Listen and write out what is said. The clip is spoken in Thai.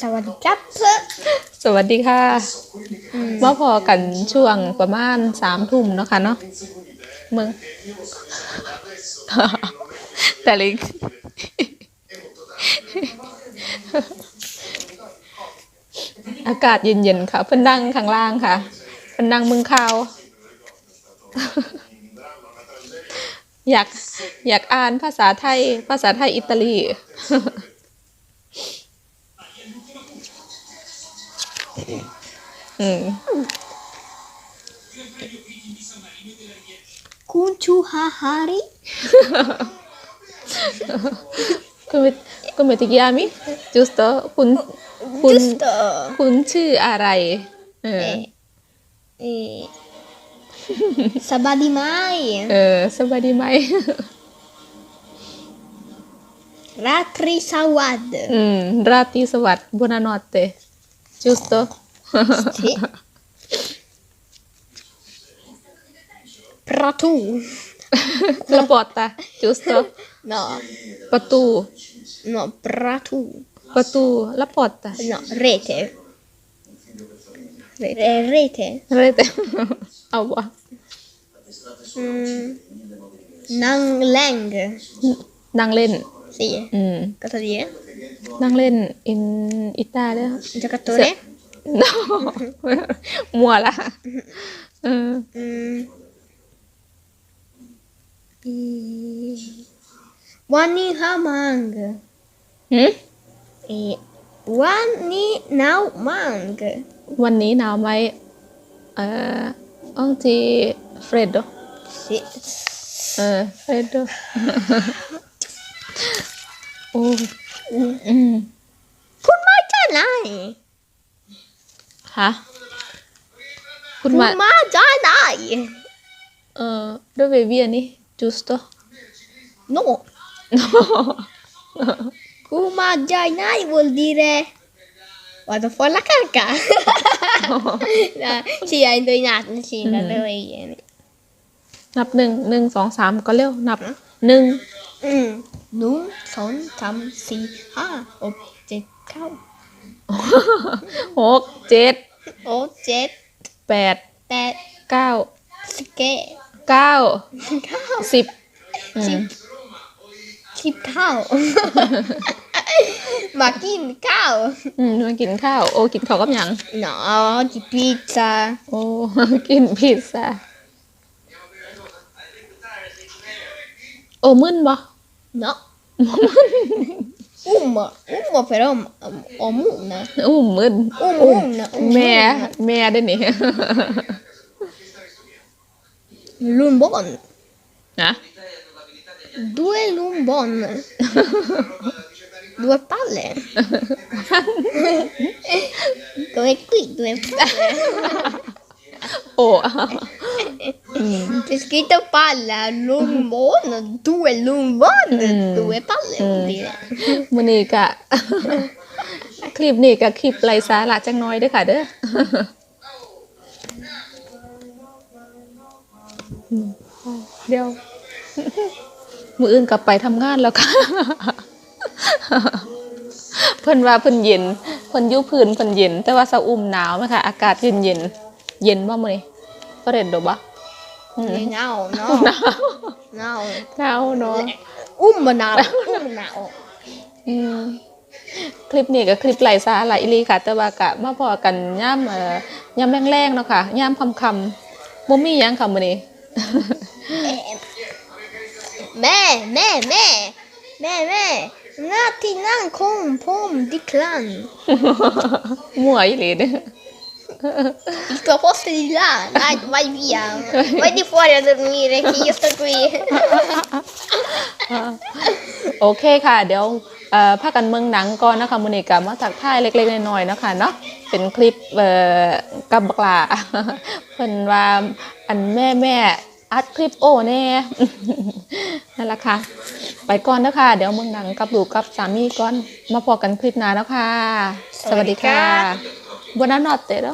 สวัสดีครับ สวัสดีค่ะมาพอกันช่วงประมาณสามทุ่มเนาะค่ะเนาะเมืองแต่ลิงอากาศเย็นๆค่ะ เพิ่นนั่งข้างล่างค่ะ เพิ่นนั่งเมึงข่าว อยากอยากอ่านภาษาไทย ภาษาไทยอิตาลี คุณชูฮาฮาริ come, come ti chiami? Giusto? คุณคุณจุสเตอร์คุณชื่ออะไรเออเอสบายดีไหมเออสบายดีไหมราตรีสวัสดิ์อืมราตรีสวัสดิ์ buonanotte giusto สิประตู la porta giusto no ประตู no ประตูประตู la porta no rete Re- rete อะไรแต่ เอาวะอืมนั่งเล่นนั่งเล่นสิอืม cosa dire นั่งเล่น in Italia giocatore no มัวละเออ Mm. E- Wani Hamang. หืม E Wani Now Mang. วันนี้หนาวไหมเอ่ออองจีเฟรดโด Si. เออเฟรดโดโอ้อืม Kun ma janai. ฮะคุณ Kun มา ma janai. เอ่อดเวเวียนี่จูสโต No. Kun ma janai vuol dire vado fuori la carica. no, sì, hai indovinato, sì, da dove viene. นับหนึ่งหนึ่งสองสามก็เร็ว นับหนึ่ง Mm. Nu, son, tam, si, ha, och det kau. หกเจ็ด Och det แปด är เก้า ske, เก้า kau. สิบอืม Typ kau. Martin kau. อืมมากินข้าว โอ้กินข้าวกับหยัง No, di pizza. โอ้กินพิซซ่าโอ้มึนบ่ No. Um, um però um, omuna. อู้มึน Omuna, แม่ omuna. แม่ได้นี่ Lumbon. นะ Due lumbon. Due palle. Come qui, due palle. โอ้ C'è scritto palla, lumbon, due lumbon, Mm. due palle vuol dire. มื้อนี้ก็ คลิปนี้ก็คลิปไร้สาระจังน้อยเด้อค่ะเด้อ อืมเดี๋ยว มื้ออื่นกลับไปทำงานแล้วค่ะ เพิ่นว่าเพิ่นเย็นเพิ่นอยู่พื้นเพิ่นเย็น แต่ว่าสะอุ่มหนาวไหมคะอากาศเย็นเย็นๆเย็นบ่มื้อนี้บ่เร็ดดอกบ่ อืม No, no, หนาว no. หนาวเนาะ Um now, um now. อืมคลิปนี้ก็คลิปไหลสาไหลอีหลีค่ะแต่ว่ากะมาพอกันย่ามเอ่อย่ามแรงๆเนาะค่ะย่ามคำคำๆบ่มีหยังค่ะมื้อนี้ Me, me, me, me, me. Nati nan kom pom di clan. มั่วอีหลีเด้อ Il tuo posto è di là. Dai, vai via. Vai di fuori a dormire che io sto qui. โอเคค่ะ เดี๋ยวเอ่อพากันเมืองหนังก่อนนะคะมื้อนี้ก็มาทักทายเล็กๆน้อยๆเนาะค่ะเนาะเป็นคลิปเอ่อกับบักหลาเพิ่นว่าอันแม่แม่ๆอัดคลิปโอ้แน่นั่นแหละค่ะ ไปก่อนนะคะ เดี๋ยวเมืองหนังกับลูกกับสามีก่อนมาพอกันคลิปหน้าแล้วค่ะสวัสดีค่ะสวัสดีค่ะ บุญนอตเตเ